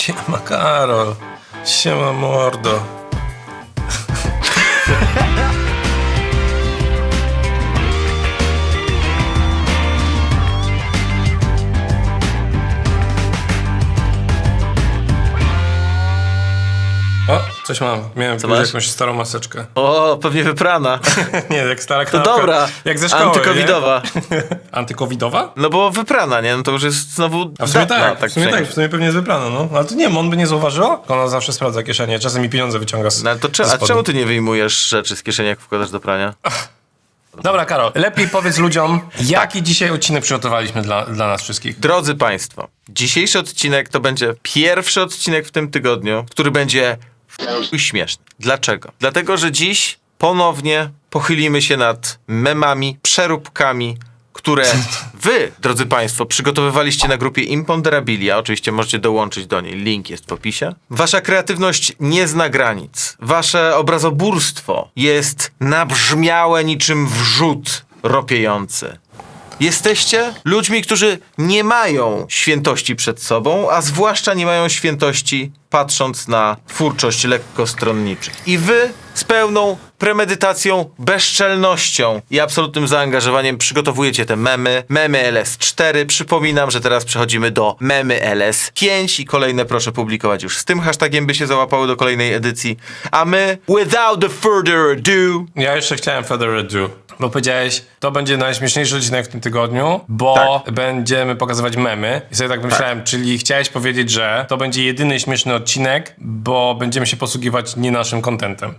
Siema Karol. Siema mordo. Coś mam. Miałem Co masz? jakąś starą maseczkę. O, pewnie wyprana. nie, jak stara To dobra. Jak ze szkoły, Antykowidowa. nie? Antykowidowa? No bo wyprana, nie? No to już jest znowu A w sumie datna, tak, w sumie tak, w sumie pewnie jest wybrano, no. Ale to nie wiem, on by nie zauważyła? Ona zawsze sprawdza kieszenie, czasem mi pieniądze wyciąga z No to cze- ze a spodni. czemu ty nie wyjmujesz rzeczy z kieszeni, jak wkładasz do prania? Dobra, Karol, lepiej powiedz ludziom, jaki dzisiaj odcinek przygotowaliśmy dla, dla nas wszystkich. Drodzy Państwo, dzisiejszy odcinek to będzie pierwszy odcinek w tym tygodniu, który będzie f- śmieszny. Dlaczego? Dlatego, że dziś ponownie pochylimy się nad memami, przeróbkami, które wy, drodzy Państwo, przygotowywaliście na grupie Imponderabilia. Oczywiście możecie dołączyć do niej, link jest w opisie. Wasza kreatywność nie zna granic. Wasze obrazoburstwo jest nabrzmiałe niczym wrzód ropiejący. Jesteście ludźmi, którzy nie mają świętości przed sobą, a zwłaszcza nie mają świętości patrząc na twórczość lekkostronniczych. I wy z pełną premedytacją, bezczelnością i absolutnym zaangażowaniem przygotowujecie te memy. Memy LS4. Przypominam, że teraz przechodzimy do memy LS5 i kolejne proszę publikować już z tym hashtagiem, by się załapały do kolejnej edycji. A my, without the further ado, Ja jeszcze chciałem further ado, bo powiedziałeś, to będzie najśmieszniejszy odcinek w tym tygodniu, bo Tak. będziemy pokazywać memy. I sobie tak myślałem, czyli chciałeś powiedzieć, że to będzie jedyny śmieszny odcinek, bo będziemy się posługiwać nie naszym kontentem.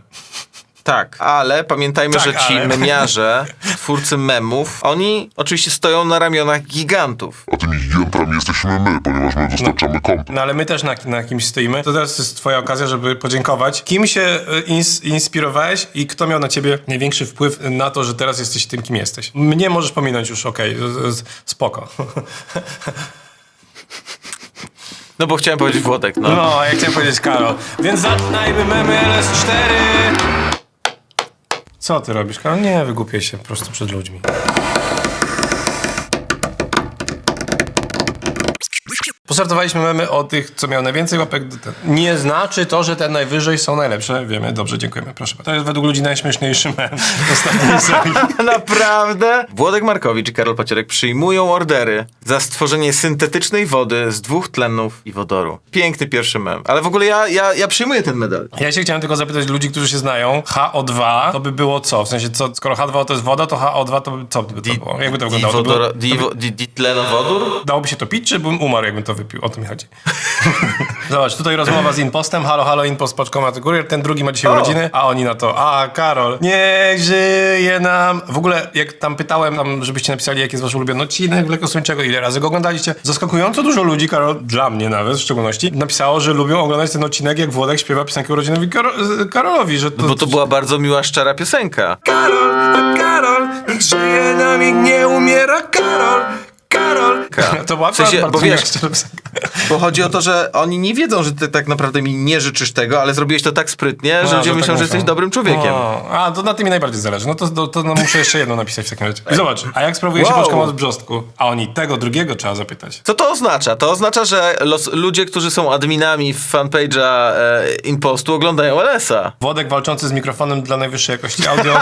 Tak, ale pamiętajmy, Tak, że ci ale. memiarze, twórcy memów, oni oczywiście stoją na ramionach gigantów. A tymi gigantami jesteśmy my, ponieważ my dostarczamy kontent. No ale my też na, na kimś stoimy. To teraz jest twoja okazja, żeby podziękować. Kim się e, ins, inspirowałeś i kto miał na ciebie największy wpływ na to, że teraz jesteś tym, kim jesteś? Mnie możesz pominąć już, okej, z- spoko. No bo chciałem powiedzieć Włodek, no. No, ja chciałem powiedzieć Karol. Więc zaczynajmy memy LS4! Co ty robisz, Karol? Nie, wygłupiaj się po prostu przed ludźmi. Postartowaliśmy memy o tych, co miał najwięcej łapek. Nie znaczy to, że te najwyżej są najlepsze. Wiemy, dobrze, dziękujemy, proszę. To jest według ludzi najśmieszniejszy mem ostatniej serii. Naprawdę? Włodek Markowicz i Karol Pacierek przyjmują ordery za stworzenie syntetycznej wody z dwóch tlenów i wodoru. Piękny pierwszy mem. Ale w ogóle ja, ja, ja przyjmuję ten medal. Ja się chciałem tylko zapytać ludzi, którzy się znają. HO2 to by było co? W sensie, co, skoro H2O to jest woda, to HO2 to by, co by to było? Jakby to wyglądało? To było- Diwodora- diwo- di- Ditlenowodór? Dałoby się to pić, czy bym umarł, jakbym to wypił? O to mi chodzi. Zobacz, tutaj rozmowa z Impostem. Halo, halo, Impost, paczkomat, kurier. Ten drugi ma dzisiaj O. urodziny, a oni na to, a Karol, niech żyje nam. W ogóle, jak tam pytałem, tam, żebyście napisali, jaki jest wasz ulubiony odcinek Lekosłończego, ile razy go oglądaliście, zaskakująco dużo ludzi, Karol, dla mnie nawet w szczególności, napisało, że lubią oglądać ten odcinek, jak Włodek śpiewa piosenkę urodzinowi Karo- Karolowi, że to... Bo to była bardzo miła, szczera piosenka. Karol, Karol, niech żyje nam i nie umiera Karol, To była W sensie, bo wiesz-. Bo chodzi o to, że oni nie wiedzą, że ty tak naprawdę mi nie życzysz tego, ale zrobiłeś to tak sprytnie, że No, ludzie myślą, tak że jesteś dobrym człowiekiem. O, a, to na tym mi najbardziej zależy. No to, to, to no, muszę jeszcze jedno napisać w takim razie. Zobacz, a jak sprawuje się Wow. paczkomat w brzostku? A oni tego drugiego trzeba zapytać. Co to oznacza? To oznacza, że los, ludzie, którzy są adminami fanpage'a e, Impostu oglądają LS-a. Włodek walczący z mikrofonem dla najwyższej jakości audio.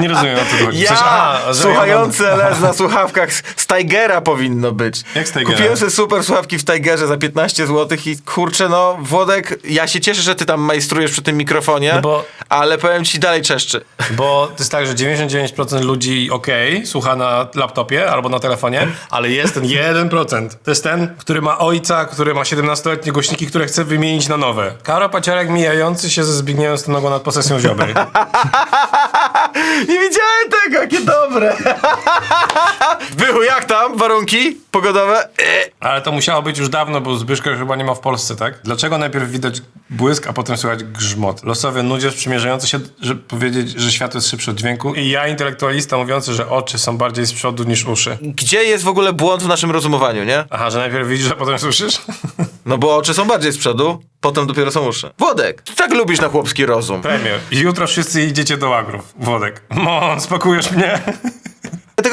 Nie rozumiem o co chodzi. Ja, sensie, a, że słuchający LS na słuchawkach z, z Tigera powinno być. Jak z Tigera? Kupiłem sobie super słuchawki w Tigerze za 15 zł i kurczę, no Włodek, ja się cieszę, że ty tam majstrujesz przy tym mikrofonie, No bo- ale powiem ci dalej czeszczy. Bo to jest tak, że 99% ludzi okej, słucha na laptopie albo na telefonie, ale jest ten 1%. To jest ten, który ma ojca, który ma 17-letnie głośniki, które chce wymienić na nowe. Karo Paciorek mijający się ze Zbigniewem Stonogą nad posesją Ziobry. Nie widziałem tego, jakie dobre. Wychu, jak tam? Warunki pogodowe? E. Ale to musiało być już dawno, bo Zbyszka chyba nie ma w Polsce, tak? Dlaczego najpierw widać błysk, a potem słychać grzmot? Losowy nudziarz przymierzający się, żeby powiedzieć, że światło jest szybsze od dźwięku i ja, intelektualista, mówiący, że oczy są bardziej z przodu niż uszy. Gdzie jest w ogóle błąd w naszym rozumowaniu, nie? Aha, że najpierw widzisz, a potem słyszysz? No bo oczy są bardziej z przodu, potem dopiero są uszy. Włodek, ty tak lubisz na chłopski rozum. Premier. Jutro wszyscy idziecie do łagrów. Włodek. No, spakujesz mnie?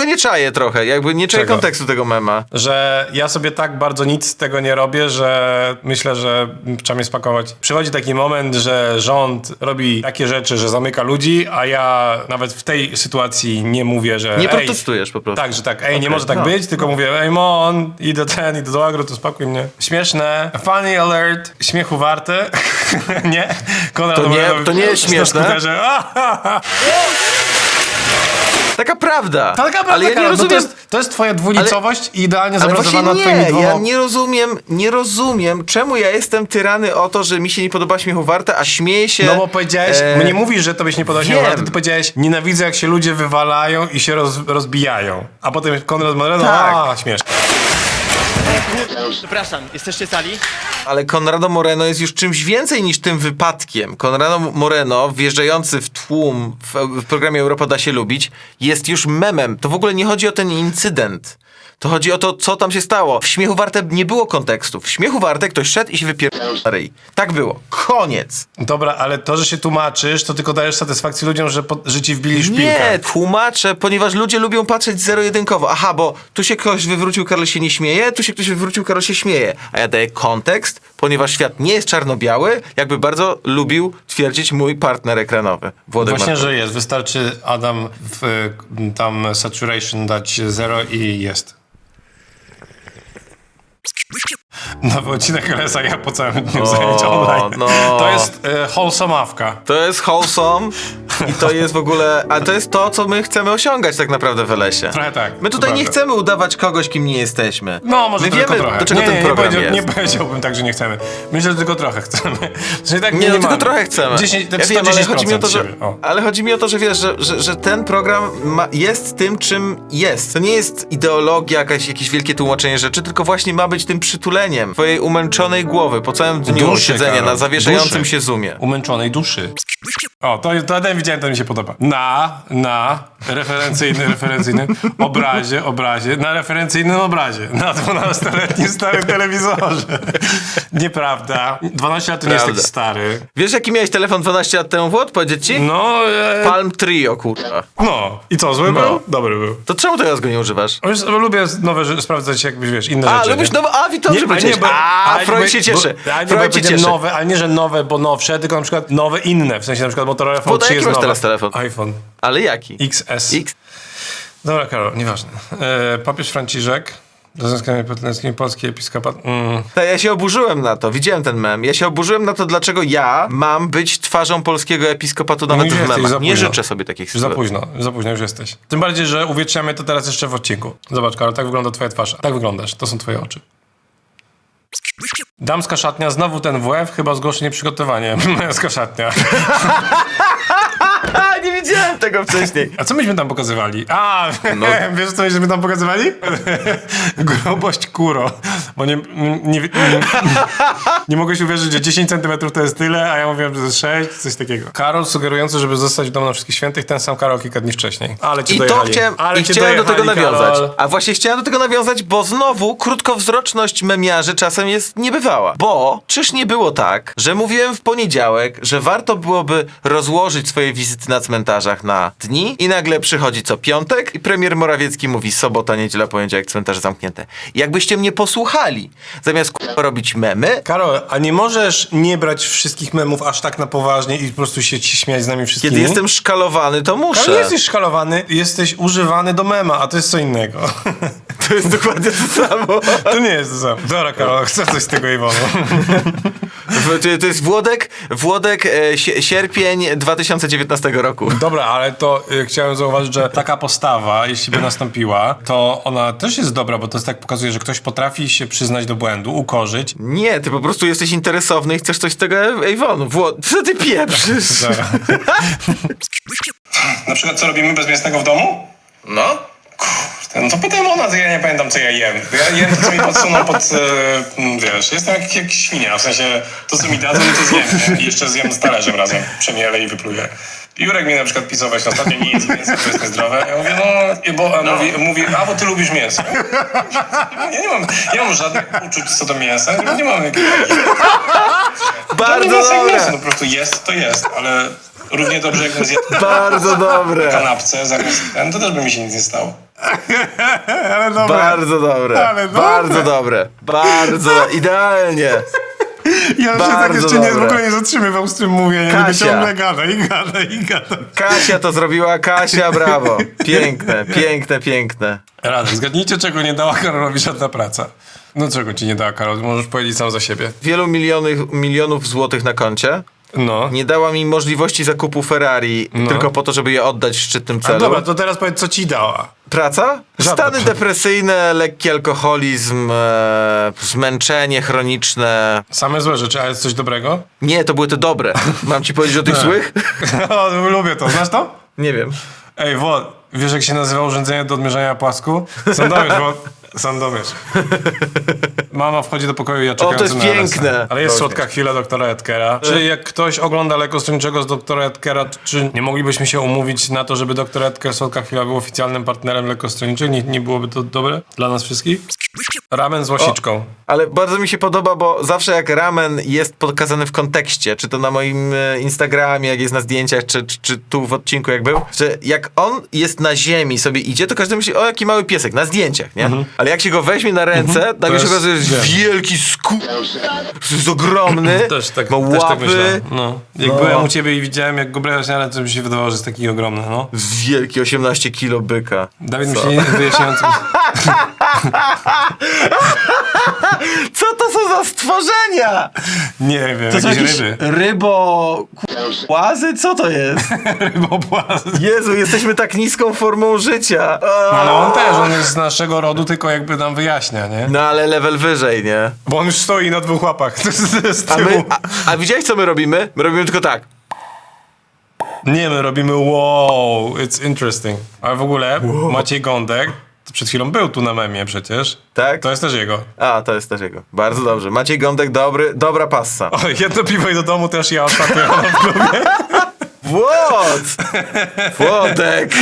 Tego nie czaję trochę, jakby nie czaję Czego? kontekstu tego mema. Że ja sobie tak bardzo nic z tego nie robię, że myślę, że trzeba mnie spakować. Przychodzi taki moment, że rząd robi takie rzeczy, że zamyka ludzi, a ja nawet w tej sytuacji nie mówię, że Nie protestujesz po prostu. Tak, że tak, ej, nie Okej, może tak no. być, tylko mówię, ej, mon, idę ten, idę do agro, to spakuj mnie. Śmieszne, funny alert, śmiechu warte, nie? Konrad To nie- to nie jest śmieszne? skuterze. Taka prawda. Taka prawda, ale ja nie Karol, no rozumiem. to, jest, to jest twoja dwulicowość i idealnie Ale właśnie twoimi nie, dwoma... ja nie rozumiem, nie rozumiem, czemu ja jestem tyrany o to, że mi się nie podoba śmiechu warte, a śmieję się... No bo powiedziałeś, e, mnie mówisz, że tobie się nie podoba ale ty powiedziałeś, nienawidzę jak się ludzie wywalają i się roz, rozbijają. A potem Konrad Moreno, Tak. a śmieszne. Przepraszam, jesteście sali? Ale Conrado Moreno jest już czymś więcej niż tym wypadkiem. Conrado Moreno, wjeżdżający w tłum w, w programie Europa da się lubić, jest już memem. To w ogóle nie chodzi o ten incydent. To chodzi o to, co tam się stało. W śmiechu warte nie było kontekstu. W śmiechu warte ktoś szedł i się wypierdał na ryj. Tak było. Koniec. Dobra, ale to, że się tłumaczysz, to tylko dajesz satysfakcję ludziom, że, po, że ci wbili szpilkę. Nie, tłumaczę, ponieważ ludzie lubią patrzeć zero-jedynkowo. Aha, bo tu się ktoś wywrócił, Karol się nie śmieje, tu się ktoś wywrócił, Karol się śmieje. A ja daję kontekst, ponieważ świat nie jest czarno-biały, jakby bardzo lubił twierdzić mój partner ekranowy, Włodek Właśnie, Markowicz. że jest. Wystarczy Adam w tam saturation dać zero i jest. Nowy odcinek LSA ja po całym dniu zajęć online. no. To jest y, wholesomawka. To jest wholesome i to jest w ogóle, a to jest to, co my chcemy osiągać tak naprawdę w LS-ie. Trochę tak, My to tutaj nie prawda. chcemy udawać kogoś, kim nie jesteśmy. No, może My tylko wiemy, trochę. do czego nie, ten nie, program nie, powiedział, jest. nie powiedziałbym tak, że nie chcemy. Myślę, że tylko trochę chcemy. Że tak Nie, no, tylko minimalnie. trochę chcemy. 10, te ja wiem, ale 110% chodzi mi o to, że, siebie. O. ale chodzi mi o to, że wiesz, że, że, że ten program ma, jest tym, czym jest. To nie jest ideologia, jakaś, jakieś wielkie tłumaczenie rzeczy, tylko właśnie ma być tym przytuleniem twojej umęczonej głowy po całym dniu Duszy, siedzenia Karol, na zawieszającym duszy. się zoomie. Umęczonej duszy. O, to, to ten widziałem, to mi się podoba. Na, na referencyjny, referencyjny obrazie, obrazie, na referencyjnym obrazie, na 12-letnim starym telewizorze. Nieprawda. 12 lat to nie jest taki stary. Wiesz, jaki miałeś telefon 12 lat temu, Włod? Powiedzieć ci? No, e, Palm Trio, kurwa. no. I co, zły No. był? Dobry był. To czemu teraz go nie używasz? Już lubię nowe rzeczy, sprawdzać jakbyś, wiesz, inne A, rzeczy. lubisz nie? nowe... A, Witold, że ale powiedziałeś. bo- A, ale Freud bo- się cieszy. Bo, ale nie, bo nie, że nowe, bo nowsze, tylko na przykład nowe inne. W sensie na przykład Motorola Włoda, V3 jaki jest masz nowe. teraz telefon? iPhone Ale jaki? XS. X. Dobra, Karol, nieważne. E, papież Franciszek, rozwiązkami apostolskimi, polski episkopat. Mm. Ta, ja się oburzyłem na to, widziałem ten mem. Ja się oburzyłem na to, dlaczego ja mam być twarzą polskiego episkopatu nawet już w jesteś, memach. Nie życzę sobie takich Już za sytuacji. późno, już za późno już jesteś. Tym bardziej, że uwieczniamy to teraz jeszcze w odcinku. Zobacz, Karol, tak wygląda twoja twarz. Tak wyglądasz, to są twoje oczy. Damska szatnia, znowu ten WF, chyba zgłoszenie przygotowanie. Męska szatnia. A, nie widziałem tego wcześniej. A co myśmy tam pokazywali? A, No. wiesz co myśmy tam pokazywali? Grubość kuro. Bo nie, nie, nie, nie mogłeś uwierzyć, że 10 cm to jest tyle, a ja mówiłem, że to jest 6, coś takiego. Karol sugerujący, żeby zostać w domu na wszystkich świętych, ten sam Karol kilka dni wcześniej. Ale ci I to dojechali. chciałem, Ale i cię chciałem do tego dojechali, nawiązać. Karol. A właśnie chciałem do tego nawiązać, bo znowu krótkowzroczność memiarzy czasem jest niebywała. Bo czyż nie było tak, że mówiłem w poniedziałek, że warto byłoby rozłożyć swoje wizyty na cmentarzach na dni i nagle przychodzi co piątek i premier Morawiecki mówi sobota, niedziela, poniedziałek, cmentarze zamknięte. Jakbyście mnie posłuchali, zamiast k***a, robić memy, Karol, a nie możesz nie brać wszystkich memów aż tak na poważnie i po prostu się ci śmiać z nami wszystkimi? kiedy jestem szkalowany, to muszę. Karol, nie jesteś szkalowany, jesteś używany do mema, a to jest co innego. To jest dokładnie to samo. To nie jest to samo. Dobra, Karol, chcę coś z tego Iwonu. W- To, to jest Włodek, Włodek e, sie- sierpień 2019 roku. Dobra, ale to y, chciałem zauważyć, że taka postawa, jeśli by nastąpiła, to ona też jest dobra, bo to jest tak pokazuje, że ktoś potrafi się przyznać do błędu, ukorzyć. Nie, ty po prostu jesteś interesowny i chcesz coś z tego Ejwonu. Wło- co ty pieprzysz? Dobra. Na przykład co robimy bez mięsnego w domu? No. Kurde, no to pytałem ona, to ja nie pamiętam co ja jem. Ja jem to, co mi podsuną pod, e, wiesz, jestem jak, jak świnia, w sensie to, co mi dadzą, to zjem. nie? I jeszcze zjem z talerzem razem, przemielę i wypluję. Jurek mi na przykład pisał właśnie ostatnio, nie jest mięso, to jest niezdrowe. Ja mówię, no, bo, a mówi, mówi, a bo ty lubisz mięso. Ja nie mam, nie mam żadnych uczuć co do mięsa, nie mam jakiegoś... Bardzo mięso jak mięso, dobre. no po prostu jest, to jest, ale równie dobrze jakbym zjadł Bardzo dobre. kanapce zamiast ten, to też by mi się nic nie stało. Ale dobra. Bardzo dobre. Ale dobre. Bardzo dobre. Bardzo idealnie. Ja się tak Bardzo jeszcze nie, w ogóle nie zatrzymywał z tym mówieniem. Kasia. Ciągle gada i gada i gada. Kasia to zrobiła, Kasia, brawo. Piękne, piękne, piękne. Radek, zgadnijcie, czego nie dała Karolowi żadna praca. No czego ci nie dała Karol? Możesz powiedzieć sam za siebie. Wielu milionów, milionów złotych na koncie. No. Nie dała mi możliwości zakupu Ferrari No. tylko po to, żeby je oddać w szczytnym A celu. dobra, to teraz powiedz, co ci dała. Praca? Żadna. Stany depresyjne, lekki alkoholizm, e, zmęczenie chroniczne. Same złe rzeczy, ale jest coś dobrego? Nie, to były te dobre. Mam ci powiedzieć o tych złych? o, lubię to. Znasz to? Nie wiem. Ej, Włod, wiesz jak się nazywa urządzenie do odmierzania płasku? Sandomierz, Włod. Sandomierz. Mama wchodzi do pokoju i ja czekający jest na piękne. Alesę. Ale jest To słodka chwila doktora Edkera. Czy jak ktoś ogląda Lekostronniczego z doktora Edkera, to czy nie moglibyśmy się umówić na to, żeby doktor Edker Słodka Chwila był oficjalnym partnerem Lekostronniczych? Nie, nie byłoby to dobre dla nas wszystkich? Ramen z łasiczką. Ale bardzo mi się podoba, bo zawsze jak ramen jest pokazany w kontekście, czy to na moim e, Instagramie, jak jest na zdjęciach, czy, czy, czy tu w odcinku jak był, że jak on jest na ziemi, sobie idzie, to każdy myśli, o jaki mały piesek, na zdjęciach, nie? Ale jak się go weźmie na ręce, nagle się okazuje, że jest wielki sku... jest ogromny, Też tak, ma też tak łapy, myślę. No. Jak No. byłem u ciebie i widziałem, jak go brałeś na ręce, to mi się wydawało, że jest taki ogromny, no. wielki 18 kilo byka. Dawid myśli, wyjaśniając... Co to są za stworzenia? Nie wiem, To są jakieś jakieś ryby. rybo... Łazy? Co to jest? Rybopłaz. Jezu, jesteśmy tak niską formą życia. Ale on też, on jest z naszego rodu, tylko jakby nam wyjaśnia, nie? No ale level wyżej, nie? Bo on już stoi na dwóch łapach. Z A, tyłu. my, a, a widziałeś co my robimy? My robimy tylko tak. Nie, my robimy wow, it's interesting. Ale w ogóle Maciej Gądek, przed chwilą był tu na memie przecież. Tak? To jest też jego. A, to jest też jego. Bardzo dobrze. Maciej Gądek, dobry, dobra passa. O, jedno piwo i do domu też ja ostatnio mam w klubie. Włod! Włodek!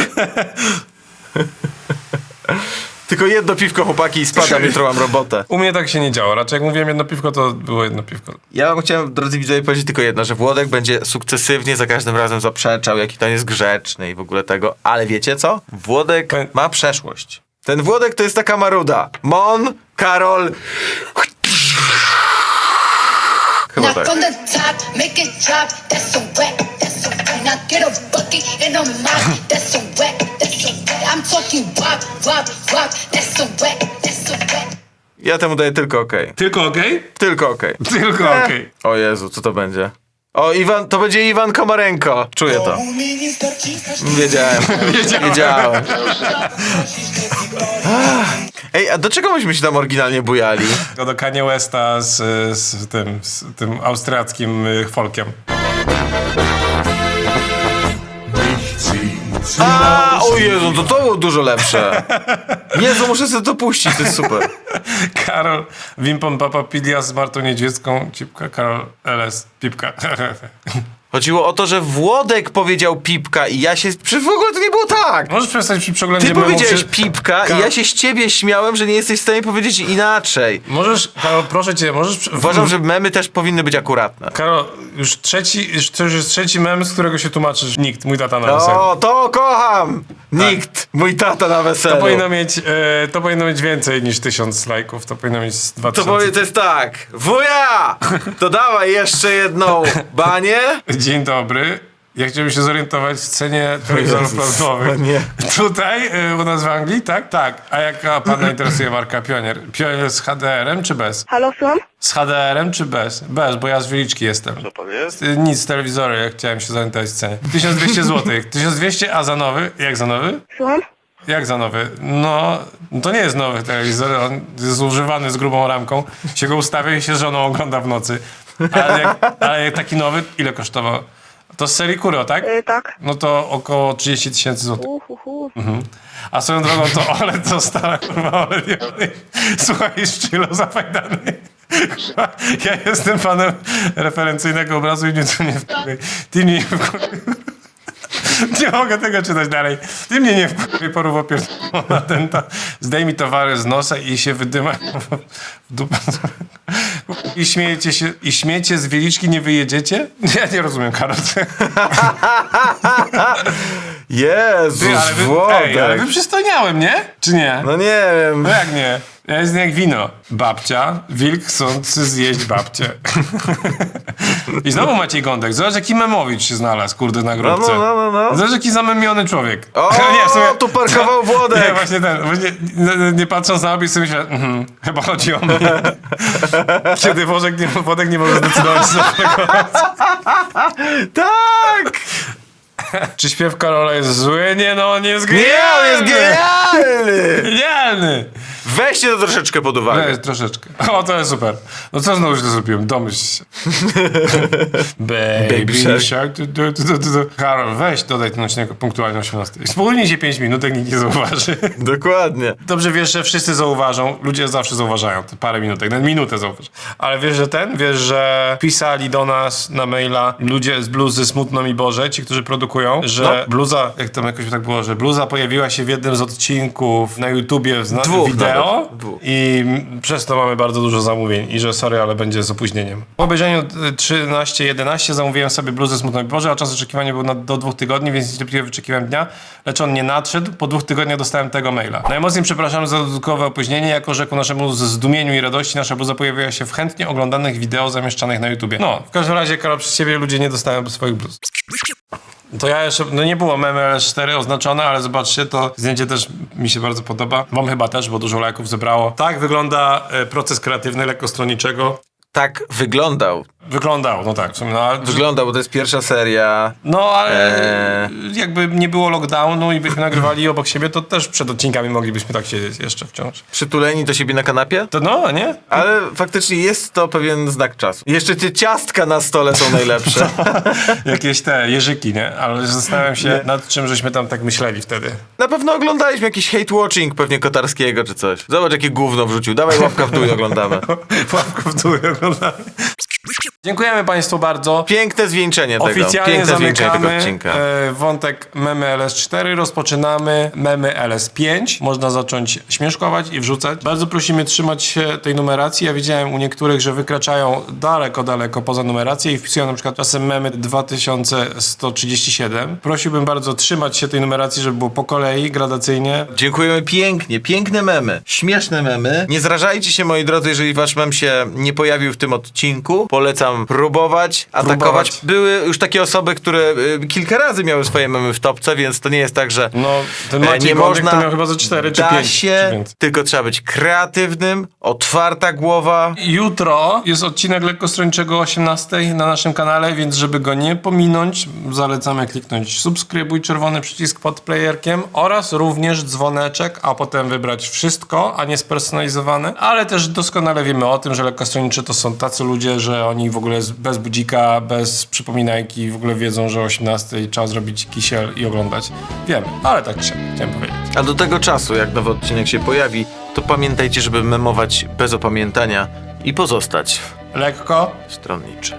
Tylko jedno piwko, chłopaki, i spadam, jutro mam robotę. U mnie tak się nie działo. Raczej jak mówiłem jedno piwko, to było jedno piwko. Ja wam chciałem, drodzy widzowie, powiedzieć tylko jedno, że Włodek będzie sukcesywnie za każdym razem zaprzeczał, jaki to jest grzeczny i w ogóle tego. Ale wiecie co? Włodek ma przeszłość. Ten Włodek to jest taka maruda. Mon, Karol... Chyba tak. Ja temu daję tylko okej. Tylko okej? Tylko okej. Tylko okej. O Jezu, co to będzie? O, Iwan, to będzie Iwan Komarenko. Czuję to. Wiedziałem. Wiedziałem. Ej, a do czego myśmy się tam oryginalnie bujali? To do Kanye Westa z, z, tym, z tym austriackim y, folkiem. A, o Jezu, to to było dużo lepsze. Jezu, muszę sobie to puścić, to jest super. Karol Wimpon Papa Pidia z Martą Niedźwiecką, Cipka, Karol LS, Pipka. Chodziło o to, że Włodek powiedział pipka i ja się... Przecież w ogóle to nie było tak. Możesz przestać przy przeglądzie Ty memów powiedziałeś się- pipka Ka- i ja się z ciebie śmiałem, że nie jesteś w stanie powiedzieć inaczej. Możesz, Karol, proszę cię, możesz... przy- Uważam, że memy też powinny być akuratne. Karol, już trzeci, już, to już jest trzeci mem, z którego się tłumaczysz. Nikt, mój tata na weselu. O, to kocham! Nikt, mój tata na weselu. To powinno mieć, e, to powinno mieć więcej niż tysiąc lajków, to powinno mieć z dwa To tysiące. powie, to jest tak. Wuja! To dawaj jeszcze jedną banię. Dzień dobry. Ja chciałbym się zorientować w cenie telewizorów plazmowych. nie. Tutaj, y, u nas w Anglii, tak? Tak. A jaka pana interesuje marka Pionier? Pionier z HDR-em czy bez? Halo, słucham? Z HDR-em czy bez? Bez, bo ja z Wieliczki jestem. Co pan jest? Y, Nic, z telewizory, jak chciałem się zorientować w cenie. 1200 zł. 1200, a za nowy? Jak za nowy? Słucham? Jak za nowy? No, to nie jest nowy telewizor, on jest używany z grubą ramką. Się go ustawia i się z żoną ogląda w nocy. Ale, jak, ale jak taki nowy, ile kosztował? To z serii Kuro, tak? E, tak. No to około 30 tysięcy złotych. Uhuhu. A swoją drogą to OLED to stara kurwa OLED. jebany. Słuchaj, szczylo zafajdany. Ja jestem fanem referencyjnego obrazu i to nie wkurwaj. Ty nie wkurwaj. Nie mogę tego czytać dalej. Ty mnie nie wkurwaj porówno pierdolona denta. Zdejmij towary z nosa i się wydymaj w dupę. I śmiejecie się, i śmiecie z wieliczki nie wyjedziecie? Ja nie rozumiem, Karol. Jezus, Ty, ale wy, Włodek. ej, ale wy przystojniałem, nie? Czy nie? No nie wiem. No jak nie? Ja jestem jak wino. Babcia, wilk chcący zjeść babcię. I znowu Maciej Gądek. Zobacz, jaki memowicz się znalazł, kurde, na No, grobce. no, no, no, no. Zobacz, jaki zamemiony człowiek. O, nie, w sumie, tu parkował Włodek. Nie, właśnie ten. Właśnie, nie, nie patrząc na obie, sobie myślę, mhm, chyba chodzi o mnie. Kiedy Włodek nie, Włodek nie może zdecydować się Tak! Czy śpiew Karola jest zły? Nie, no on jest Nie, on jest genialny. genialny! Weźcie to troszeczkę pod uwagę. Weź, troszeczkę. O, to jest super. No co znowu źle zrobiłem? Domyśl się. Baby, Baby Shark. shark. Du, du, du, du, du. Karol, weź dodaj ten odcinek punktualnie o 18. Spóźnij się 5 minut, jak nikt nie zauważy. Dokładnie. Dobrze wiesz, że wszyscy zauważą. Ludzie zawsze zauważają te parę minutek, nawet minutę zauważ. Ale wiesz, że ten, wiesz, że pisali do nas na maila ludzie z bluzy Smutno mi Boże, ci, którzy produkują, że No. bluza, jak tam jakoś tak było, że bluza pojawiła się w jednym z odcinków na YouTubie na Dwóch wideo i przez to mamy bardzo dużo zamówień i że sorry, ale będzie z opóźnieniem. Po obejrzeniu y, 13-11 zamówiłem sobie bluzę Smutno mi Boże, a czas oczekiwania był na, do dwóch tygodni, więc niecierpliwie wyczekiwałem dnia, lecz on nie nadszedł. Po dwóch tygodniach dostałem tego maila. Najmocniej przepraszam za dodatkowe opóźnienie, jako że ku naszemu zdumieniu i radości nasza bluza pojawiła się w chętnie oglądanych wideo zamieszczanych na YouTubie. No, w każdym razie, Karol, przez ciebie ludzie nie dostają swoich bluz. To ja jeszcze, no nie było meme LS4 oznaczone, ale zobaczcie, to zdjęcie też mi się bardzo podoba. Wam chyba też, bo dużo lajków zebrało. Tak wygląda e, proces kreatywny lekkostronniczego. Tak wyglądał. Wyglądał, no tak. No, ale- Wyglądał, bo to jest pierwsza seria. no ale Eee. jakby nie było lockdownu i byśmy nagrywali obok siebie, to też przed odcinkami moglibyśmy tak siedzieć jeszcze wciąż. Przytuleni do siebie na kanapie? To no, nie? Ale faktycznie jest to pewien znak czasu. Jeszcze te ciastka na stole są najlepsze. Jakieś te jeżyki, nie? Ale zastanawiam się nad czym żeśmy tam tak myśleli wtedy. Na pewno oglądaliśmy jakiś hate watching pewnie Kotarskiego czy coś. Zobacz jakie gówno wrzucił. Dawaj łapka w dół i oglądamy. Łapkę w dół i oglądamy. caralho. Dziękujemy Państwu bardzo. Piękne zwieńczenie tego. Oficjalnie Piękne zwieńczenie tego odcinka. e, wątek memy LS4, rozpoczynamy memy LS5. Można zacząć śmieszkować i wrzucać. Bardzo prosimy trzymać się tej numeracji. Ja widziałem u niektórych, że wykraczają daleko, daleko poza numerację i wpisują na przykład czasem memy 2137. Prosiłbym bardzo trzymać się tej numeracji, żeby było po kolei, gradacyjnie. Dziękujemy pięknie, piękne memy, śmieszne memy. Nie zrażajcie się moi drodzy, jeżeli wasz mem się nie pojawił w tym odcinku. Polecam próbować, atakować. Próbować. Były już takie osoby, które y, kilka razy miały swoje memy w topce, więc to nie jest tak, że No, ten e, Maciej nie można. to miał chyba ze 4 czy da 5. się, tylko trzeba być kreatywnym, otwarta głowa. Jutro jest odcinek lekkostrończego o 18 na naszym kanale, więc żeby go nie pominąć, zalecamy kliknąć subskrybuj, czerwony przycisk pod playerkiem oraz również dzwoneczek, a potem wybrać wszystko, a nie spersonalizowane. Ale też doskonale wiemy o tym, że lekkostronniczy to są tacy ludzie, że oni w ogóle z- bez budzika, bez przypominajki w ogóle wiedzą, że o 18 trzeba zrobić kisiel i oglądać. Wiemy, ale tak się chciałem powiedzieć. A do tego czasu, jak nowy odcinek się pojawi, to pamiętajcie, żeby memować bez opamiętania i pozostać Lekko, stronniczy.